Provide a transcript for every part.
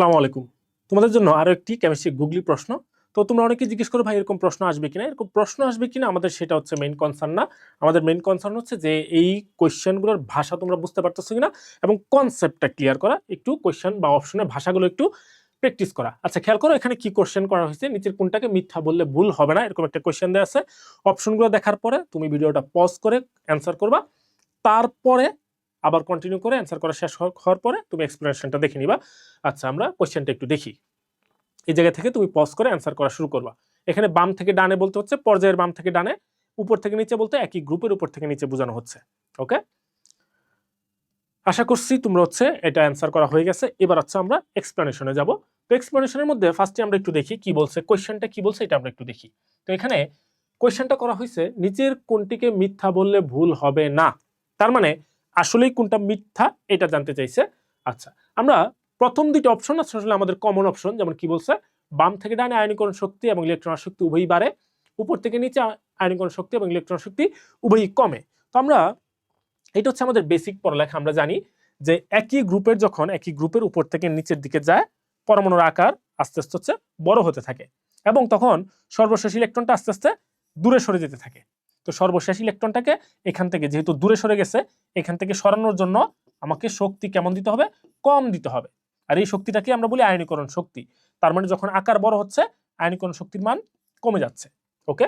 সালামু আলাইকুম। তোমাদের জন্য আরও একটি কেমিস্ট্রি গুগলি প্রশ্ন। তো তোমরা অনেকে জিজ্ঞেস করো, ভাই, এরকম প্রশ্ন আসবে কিনা? এরকম প্রশ্ন আসবে কিনা? আমাদের সেটা হচ্ছে মেইন কনসার্ন না। আমাদের মেইন কনসার্ন হচ্ছে যে এই কোয়েশ্চেনগুলোর ভাষা তোমরা বুঝতে পারতেছো কিনা এবং কনসেপ্টটা ক্লিয়ার করা, একটু কোয়েশ্চেন বা অপশনের ভাষাগুলো একটু প্র্যাকটিস করা। আচ্ছা খেয়াল করো এখানে কি কোশ্চেন করা হয়েছে? নিচের কোনটাকে মিথ্যা বললে ভুল হবে না, এরকম একটা কোয়েশ্চেন দেওয়া আছে। অপশনগুলো দেখার পরে তুমি ভিডিওটা পজ করে অ্যান্সার করবা। তারপরে আবার কন্টিনিউ করে অ্যান্সার করা শেষ হওয়ার পরে তুমি এক্সপ্লেনেশনটা দেখে নিবা। আচ্ছা আমরা কোয়েশ্চেনটা একটু দেখি। এই জায়গা থেকে তুমি পজ করে অ্যান্সার করা শুরু করবা। এখানে বাম থেকে ডানে বলতে হচ্ছে, পর্যায়ের বাম থেকে ডানে, উপর থেকে নিচে বলতে একই গ্রুপের উপর থেকে নিচে বোঝানো হচ্ছে। ওকে আশা করছি তোমরা হচ্ছে এটা অ্যান্সার করা হয়ে গেছে। এবার হচ্ছে আমরা এক্সপ্লেনেশনে যাব। তো এক্সপ্লেনেশনের মধ্যে ফার্স্টে আমরা একটু দেখি কি বলছে কোয়েশ্চেনটা কি বলছে এটা আমরা একটু দেখি। তো এখানে কোয়েশ্চেনটা করা হয়েছে, নিচের কোনটিকে মিথ্যা বললে ভুল হবে না। তার মানে আসলেই কোনটা মিথ্যা এটা জানতে চাইছে। আচ্ছা আমরা প্রথম দুটো অপশন আসলে আমাদের কমন অপশন যেমন কি বলছে, বাম থেকে ডানে আয়নীকরণ শক্তি এবং ইলেকট্রন শক্তি উভয়ই বাড়ে, উপর থেকে নিচে আয়নীকরণ শক্তি এবং ইলেকট্রন শক্তি উভয়ই কমে। তো আমরা, এটা হচ্ছে আমাদের বেসিক পড়ালেখা, আমরা জানি যে একই গ্রুপের যখন একই গ্রুপের উপর থেকে নিচের দিকে যায়, পরমাণুর আকার আস্তে আস্তে হচ্ছে বড় হতে থাকে এবং তখন সর্বশেষ ইলেকট্রনটা আস্তে আস্তে দূরে সরে যেতে থাকে। তো সর্বশেষ ইলেকট্রনটাকে এখান থেকে যেহেতু দূরে সরে গেছে এখান থেকে সরানোর জন্য আমাকে শক্তি কেমন দিতে হবে? কম দিতে হবে। আর এই শক্তিটাকে আমরা বলি আয়নীকরণ শক্তি। তার মানে যখন আকার বড় হচ্ছে, আয়নীকরণ শক্তির মান কমে যাচ্ছে। ওকে?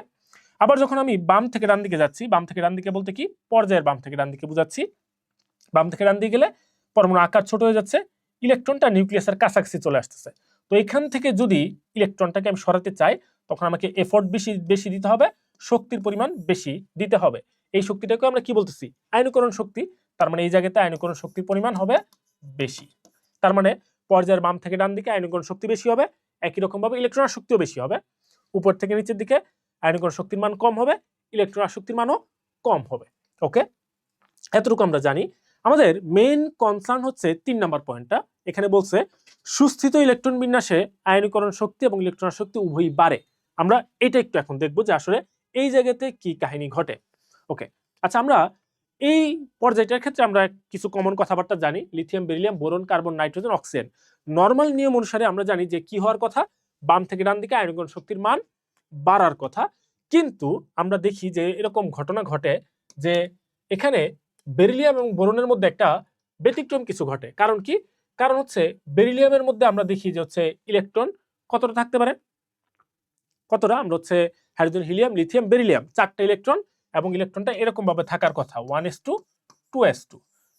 আবার যখন আমি বাম থেকে ডান দিকে যাচ্ছি, বাম থেকে ডান দিকে বলতে কি? পর্যায়ের বাম থেকে ডান দিকে বুঝাচ্ছি। বাম থেকে ডান দিকে গেলে পরমাণু আকার ছোট হয়ে যাচ্ছে, ইলেকট্রনটা নিউক্লিয়াসের কাছাকাছি চলে আসতেছে। তো এখান থেকে যদি ইলেকট্রনটাকে আমি সরাতে চাই, তখন আমাকে এফোর্ট বেশি বেশি দিতে হবে, শক্তির পরিমাণ বেশি দিতে হবে। এই শক্তিটাকে আমরা কি বলতেছি? আয়নীকরণ শক্তি। তার মানে এই জায়গাতে আয়নীকরণ শক্তির পরিমাণ হবে বেশি। তার মানে পর্যায়ের বাম থেকে ডান দিকে আয়নীকরণ শক্তি বেশি হবে, একই রকম ভাবে ইলেকট্রন শক্তিও বেশি হবে। উপর থেকে নিচের দিকে আয়নীকরণ শক্তির মান কম হবে, ইলেকট্রন শক্তির মানও কম হবে। ওকে? এতটুকু আমরা জানি। আমাদের মেইন কনসার্ন হচ্ছে তিন নাম্বার পয়েন্টটা। এখানে বলছে, সুস্থিত ইলেকট্রন বিন্যাসে আয়নীকরণ শক্তি এবং ইলেকট্রন শক্তি উভয়ই বাড়ে। আমরা এটা একটু এখন দেখব যে আসলে এই জায়গাতে কি কাহিনী ঘটে। ওকে আচ্ছা আমরা এই পর্যায়টার ক্ষেত্রে আমরা কিছু কমন কথাবার্তা জানি। Lithium beryllium boron carbon nitrogen oxygen normal নিয়ম অনুসারে আমরা জানি যে কি হওয়ার কথা? বাম থেকে ডান দিকে আয়নীকরণ শক্তির মান বাড়ার কথা। কিন্তু আমরা দেখি যে এরকম ঘটনা ঘটে যে এখানে বেরিলিয়াম এবং বোরনের মধ্যে একটা ব্যতিক্রম কিছু ঘটে। কারণ কি? কারণ হচ্ছে বেরিলিয়ামের মধ্যে আমরা দেখি যে হচ্ছে ইলেকট্রন কতটা থাকতে পারে? কতটা? আমরা হচ্ছে হাইড্রোজেন হিলিয়াম লিথিয়াম বেরিলিয়াম চারটা ইলেকট্রন এবং ইলেকট্রনটা এরকম ভাবে থাকার কথা। One S two two S two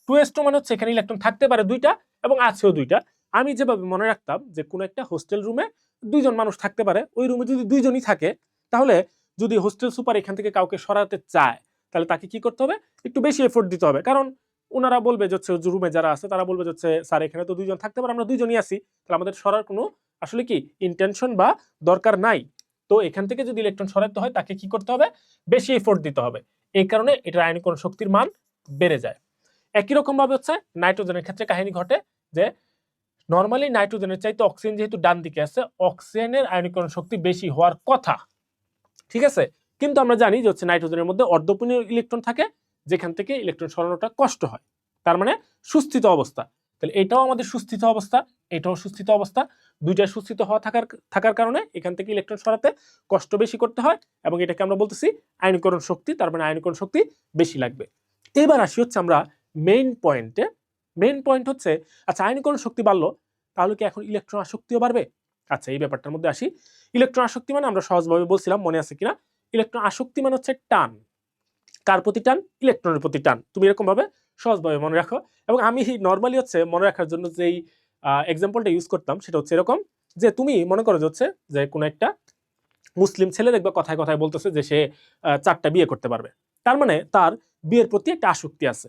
two S two মানে হচ্ছে এখানে ইলেকট্রন থাকতে পারে দুইটা এবং আছেও দুইটা। আমি যেভাবে মনে রাখতাম যে কোনো একটা হোস্টেল রুমে দুইজন মানুষ থাকতে পারে, ওই রুমে যদি দুইজনই থাকে, তাহলে যদি হোস্টেল সুপার এখান থেকে কাউকে সরাতে চায়, তাহলে তাকে কি করতে হবে? একটু বেশি এফোর্ট দিতে হবে। কারণ ওনারা বলবে যে হচ্ছে রুমে যারা আছে, তারা বলবে যে হচ্ছে, স্যার, এখানে তো দুইজন থাকতে পারে, আমরা দুইজনই আছি। তাহলে আমাদের সরার কোনো আসলে কি ইন্টেনশন বা দরকার নাই। তো এখান থেকে যদি ইলেকট্রন সরাতে হয়, তাকে কি করতে হবে? বেশি এফোর্ট দিতে হবে। এই কারণে এটার আয়নীকরণ শক্তির মান বেড়ে যায়। একই রকম ভাবে হচ্ছে নাইট্রোজেনের ক্ষেত্রে কাহিনী ঘটে যে নর্মালি নাইট্রোজেনের চাইতে অক্সিজেন যেহেতু ডান দিকে আছে অক্সিজেনের আয়নীকরণ শক্তি বেশি হওয়ার কথা। ঠিক আছে? কিন্তু আমরা জানি যে হচ্ছে নাইট্রোজেনের মধ্যে অর্ধপূর্ণ ইলেকট্রন থাকে, যেখান থেকে ইলেকট্রন সরানোটা কষ্ট হয়। তার মানে সুস্থিত অবস্থা। তাহলে এটাও আমাদের সুস্থিত অবস্থা, এটাও সুস্থিত অবস্থা। দুইটা সুস্থিত হওয়া থাকার থাকার কারণে এখান থেকে ইলেকট্রন সরাতে কষ্ট বেশি করতে হয় এবং এটাকে আমরা বলতেছি আয়নীকরণ শক্তি, তার মানে আয়নীকরণ শক্তি বেশি লাগবে। এবার আসি হচ্ছে আমরা মেইন পয়েন্টে মেইন পয়েন্ট হচ্ছে আচ্ছা আয়নীকরণ শক্তি বাড়লো, তাহলে কি এখন ইলেকট্রন আসক্তিও বাড়বে? আচ্ছা এই ব্যাপারটার মধ্যে আসি। ইলেকট্রন আসক্তি মানে আমরা সহজভাবে বলছিলাম, মনে আছে কিনা? ইলেকট্রন আসক্তি মানে হচ্ছে টান। কার প্রতি টান? ইলেকট্রনের প্রতি টান। তুমি এরকম ভাবে সহজভাবে মনে রাখো। এবং আমি নর্মালি হচ্ছে মনে রাখার জন্য যেই এক্সাম্পলটা ইউজ করতাম সেটা হচ্ছে এরকম যে তুমি মনে করো হচ্ছে যে কোনো একটা মুসলিম ছেলে দেখবে কথায় কথায় বলতেছে যে সে চারটা বিয়ে করতে পারবে। তার মানে তার বিয়ের প্রতি একটা আসক্তি আছে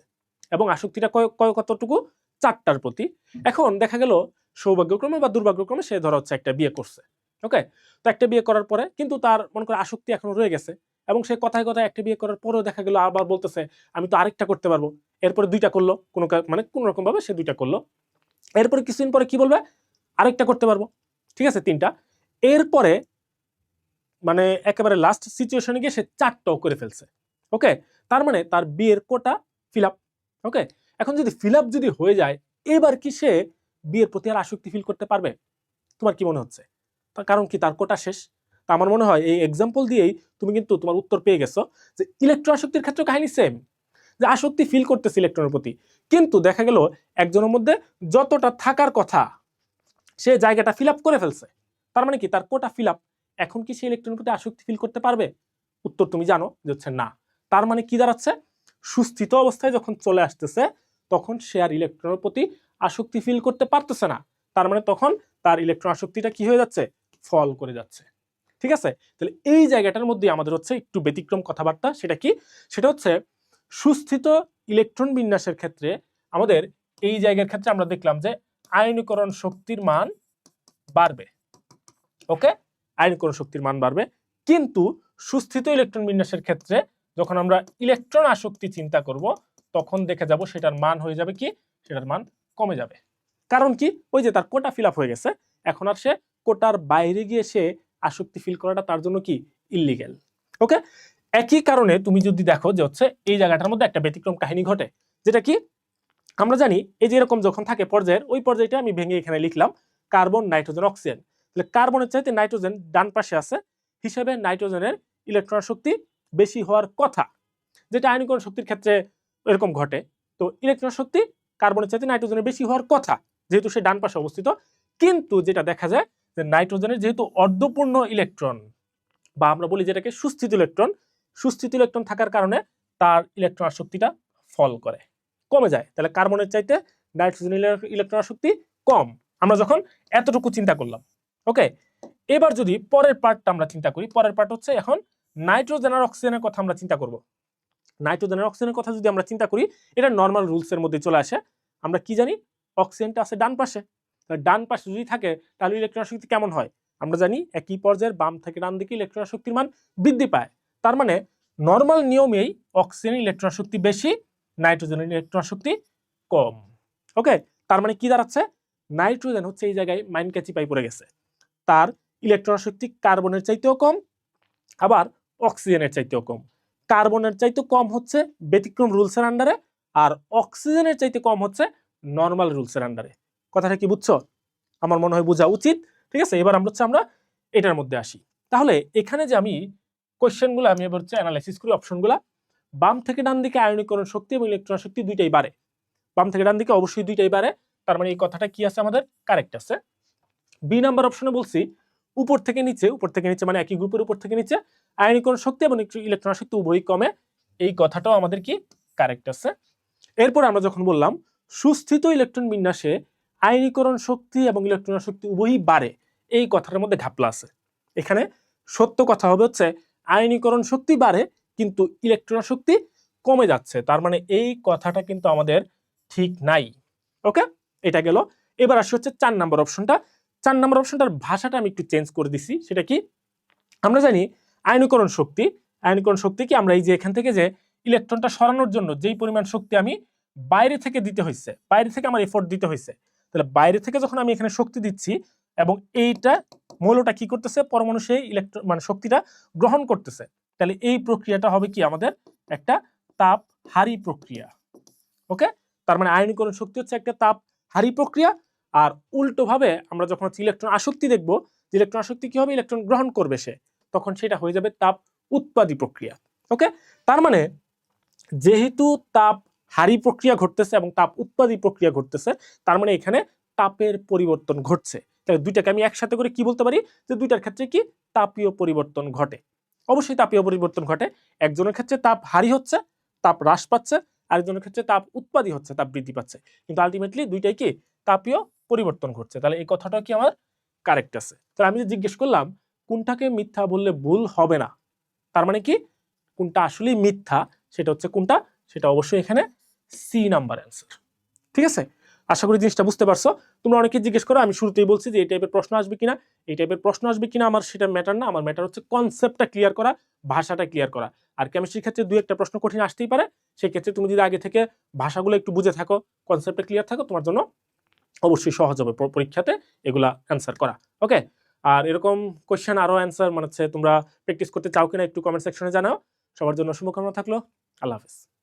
এবং আসক্তিটা কয়- কতটুকু? চারটার প্রতি। এখন দেখা গেল সৌভাগ্যক্রমে বা দুর্ভাগ্যক্রমে সে ধরা হচ্ছে একটা বিয়ে করছে ওকে তো একটা বিয়ে করার পরে কিন্তু তার মনে করে আসক্তি এখনও রয়ে গেছে এবং সে কথায় কথায় একটা বিয়ে করার পরেও দেখা গেল আবার বলতেছে, আমি তো আরেকটা করতে পারব। এরপরে দুইটা করল, কোনো মানে কোনো রকম ভাবে সে দুইটা করল। এরপরে কিছুদিন পরে কি বলবে? আরেকটা করতে পারব। ঠিক আছে, তিনটা। এরপরে মানে একেবারে লাস্ট সিচুয়েশনে গিয়ে সে চারটাও করে ফেলছে। ওকে তার মানে তার বিয়ের কোটা ফিল ওকে এখন যদি ফিল যদি হয়ে যায়, এবার কি সে বিয়ের প্রতি আর আসক্তি ফিল করতে পারবে? তোমার কি মনে হচ্ছে? তার কারণ কি? তার কোটা শেষ। তা আমার মনে হয় এই এক্সাম্পল দিয়েই তুমি কিন্তু তোমার উত্তর পেয়ে গেছো যে ইলেকট্রো আসক্তির ক্ষেত্রে কাহিনী সেম যে আসক্তি ফিল করতেছে ইলেকট্রনের প্রতি। কিন্তু দেখা গেল একজনের মধ্যে যতটা থাকার কথা সে জায়গাটা ফিল করে ফেলছে। তার মানে কি? তার কোটা ফিল এখন কি সে ইলেকট্রনের প্রতি আসক্তি ফিল করতে পারবে? উত্তর তুমি জানো যে, হচ্ছে না। তার মানে কি দাঁড়াচ্ছে? সুস্থিত অবস্থায় যখন চলে আসতেছে, তখন সে আর ইলেকট্রনের প্রতি আসক্তি ফিল করতে পারতেছে না। তার মানে তখন তার ইলেকট্রন আসক্তিটা কি হয়ে যাচ্ছে? ফল করে যাচ্ছে। ঠিক আছে? তাহলে এই জায়গাটার মধ্যে আমাদের হচ্ছে একটু ব্যতিক্রম কথাবার্তা। সেটা কি? সেটা হচ্ছে সুস্থিত ইলেকট্রন বিন্যাসের ক্ষেত্রে আমাদের এই জায়গার ক্ষেত্রে আমরা দেখলাম যে আয়নীকরণ শক্তির মান বাড়বে। ওকে? আয়নীকরণ শক্তির মান বাড়বে। কিন্তু সুস্থিত ইলেকট্রন বিন্যাসের ক্ষেত্রে যখন আমরা ইলেকট্রন আসক্তি চিন্তা করব, তখন দেখে যাব সেটার মান হয়ে যাবে কি? সেটার মান কমে যাবে। কারণ কি? ওই যে তার কোটা ফিল হয়ে গেছে। এখন আর সে কোটার বাইরে গিয়ে সে আসক্তি ফিল করাটা তার জন্য কি? Illegal okay? একই কারণে তুমি যদি দেখো যে হচ্ছে এই জায়গাটার মধ্যে একটা ব্যতিক্রম কাহিনী ঘটে, যেটা কি? আমরা জানি এই যে এরকম যখন থাকে পর্যায়ের, ওই পর্যায়টা আমি ভেঙে এখানে লিখলাম, কার্বন, নাইট্রোজেন, অক্সিজেন। তাহলে কার্বনের চাইতে নাইট্রোজেন ডান পাশে আছে, হিসাবে নাইট্রোজেনের ইলেকট্রন শক্তি বেশি হওয়ার কথা, যেটা আয়নীকরণ শক্তির ক্ষেত্রে এরকম ঘটে। তো ইলেকট্রন শক্তি কার্বনের চাইতে নাইট্রোজেনের বেশি হওয়ার কথা, যেহেতু সে ডান পাশে অবস্থিত, কিন্তু যেটা দেখা যায় যে নাইট্রোজেনের যেহেতু অর্ধপূর্ণ ইলেকট্রন, বা আমরা বলি যেটাকে সুস্থিত ইলেকট্রন সুস্থিত ইলেকট্রন থাকার কারণে তার ইলেকট্রন শক্তিটা ফল করে। কমে যায়। তাহলে কার্বনের চাইতে নাইট্রোজেন ইলেকট্রন শক্তি কম। আমরা যখন এতটুকু চিন্তা করলাম ওকে এবার যদি পরের পার্টটা আমরা চিন্তা করি, পরের পার্ট হচ্ছে এখন নাইট্রোজেন আর অক্সিজেনের কথা আমরা চিন্তা করব। নাইট্রোজেন আর অক্সিজেনের কথা যদি আমরা চিন্তা করি, এটা নর্মাল রুলসের মধ্যে চলে আসে। আমরা কি জানি? অক্সিজেনটা আছে ডান পাশে। ডান পাশে যদি থাকে, তাহলে ইলেকট্রন শক্তি কেমন হয়? আমরা জানি একই পর্যায়ের বাম থেকে ডান দিকে ইলেকট্রন শক্তির মান বৃদ্ধি পায়। তার মানে নর্মাল নিয়মেই অক্সিজেন ইলেকট্রন শক্তি বেশি নাইট্রোজেনের ইলেকট্রন শক্তি কম। ওকে তার মানে কি দাঁড়াচ্ছে? নাইট্রোজেন হচ্ছে এই জায়গায় মাইন ক্যাচি পাই পড়ে গেছে। তার ইলেকট্রন শক্তি কার্বনের চাইতেও কম, আবার অক্সিজেনের চাইতেও কম। কার্বনের চাইতে কম হচ্ছে ব্যতিক্রম রুলসের আন্ডারে আর অক্সিজেনের চাইতে কম হচ্ছে নর্মাল রুলসের আন্ডারে কথাটা কি বুঝছ? আমার মনে হয় বোঝা উচিত, ঠিক আছে? এবার আমরা হচ্ছে আমরা এটার মধ্যে আসি। তাহলে এখানে যে আমি কোয়েশ্চেনগুলো আমি এবার হচ্ছে অ্যানালাইসিস করি অপশনগুলো বাম থেকে ডান দিকে আয়নীকরণ শক্তি এবং ইলেকট্রন শক্তি দুইটাই বাড়ে। বাম থেকে ডান দিকে অবশ্যই দুইটাই বাড়ে, তার মানে এই কথাটা কি আছে আমাদের? কারেক্ট আছে। বি নাম্বার অপশনে বলছি, উপর থেকে নিচে, উপর থেকে নিচে মানে একই গ্রুপের উপর থেকে নিচে, আয়নীকরণ শক্তি এবং ইলেকট্রন শক্তি উভয়ই কমে, এই কথাটাও আমাদের কি? কারেক্ট আছে। এরপর আমরা যখন বললাম, সুস্থিত ইলেকট্রন বিন্যাসে আয়নীকরণ শক্তি এবং ইলেকট্রন শক্তি উভয়ই বাড়ে, এই কথাটার মধ্যে ঘাপলা আছে। এখানে সত্য কথা হবে হচ্ছে আয়নীকরণ শক্তি বাড়ে, কিন্তু ইলেকট্রন শক্তি কমে যাচ্ছে। তার মানে এই কথাটা কিন্তু আমাদের ঠিক নাই। ওকে? এটা গেল। এবার আসি হচ্ছে চার নাম্বার অপশনটা। চার নাম্বার অপশনটার ভাষাটা আমি একটু চেঞ্জ করে দিছি। সেটা কি? আমরা জানি আয়নীকরণ শক্তি। আয়নীকরণ শক্তি কি? আমরা এই যে এখান থেকে যে ইলেকট্রনটা সরানোর জন্য যেই পরিমাণ শক্তি আমি বাইরে থেকে দিতে হয়েছে বাইরে থেকে আমার এফোর্ট দিতে হয়েছে তাহলে বাইরে থেকে যখন আমি এখানে শক্তি দিচ্ছি এবং এইটা মৌলটা কি করতেছে? পরমাণু সেই ইলেকট্রন মানে শক্তিটা গ্রহণ করতেছে। তাহলে এই প্রক্রিয়াটা হবে কি? আমাদের একটা তাপ হারি প্রক্রিয়া। ওকে? তার মানে আয়নীকরণ শক্তি হচ্ছে একটা তাপ হারি প্রক্রিয়া। আর উল্টোভাবে আমরা যখন হচ্ছে ইলেকট্রন আসক্তি দেখব, যে ইলেকট্রন আসক্তি কি হবে? ইলেকট্রন গ্রহণ করবে সে। তখন সেটা হয়ে যাবে তাপ উৎপাদী প্রক্রিয়া। ওকে? তার মানে যেহেতু তাপ হারি প্রক্রিয়া ঘটতেছে এবং তাপ উৎপাদী প্রক্রিয়া ঘটতেছে, তার মানে এখানে তাপের পরিবর্তন ঘটছে। তাহলে দুইটাকে আমি একসাথে করে কি বলতে পারি? যে দুইটার ক্ষেত্রে কি? তাপীয় পরিবর্তন ঘটে। অবশ্যই তাপীয় পরিবর্তন ঘটে। একজনের ক্ষেত্রে তাপ হারি হচ্ছে, তাপ হ্রাস পাচ্ছে, আরেকজনের ক্ষেত্রে তাপ উৎপাদী হচ্ছে, তাপ বৃদ্ধি পাচ্ছে। কিন্তু আলটিমেটলি দুইটাই কি? তাপীয় পরিবর্তন ঘটছে। তাহলে এই কথাটা কি আমার কারেক্ট আছে? তাহলে আমি যে জিজ্ঞেস করলাম, কোনটাকে মিথ্যা বললে ভুল হবে না? তার মানে কি? কোনটা আসলেই মিথ্যা, সেটা হচ্ছে কোনটা? সেটা অবশ্যই এখানে সি নাম্বার অ্যান্সার ঠিক আছে? আশা করি জিনিসটা বুঝতে পারছ। তোমরা অনেকে জিজ্ঞেস করো, আমি শুরুতেই বলছি যে এই টাইপের প্রশ্ন আসবে কিনা। এই টাইপের প্রশ্ন আসবে কিনা আমার সেটা ম্যাটার না। আমার ম্যাটার হচ্ছে কনসেপ্টটা ক্লিয়ার করা, ভাষাটা ক্লিয়ার করা। আর কেমিস্ট্রির ক্ষেত্রে দুই একটা প্রশ্ন কঠিন আসতেই পারে। সেক্ষেত্রে তুমি যদি আগে থেকে ভাষাগুলো একটু বুঝে থাকো কনসেপ্টটা ক্লিয়ার থাকো, তোমার জন্য অবশ্যই সহজ হবে পরীক্ষাতে এগুলা অ্যান্সার করা। ওকে আর এরকম কোয়েশ্চেন আরও অ্যান্সার মানে হচ্ছে তোমরা প্র্যাকটিস করতে চাও কিনা একটু কমেন্ট সেকশনে জানাও। সবার জন্য শুভকামনা থাকল। আল্লাহ হাফিজ।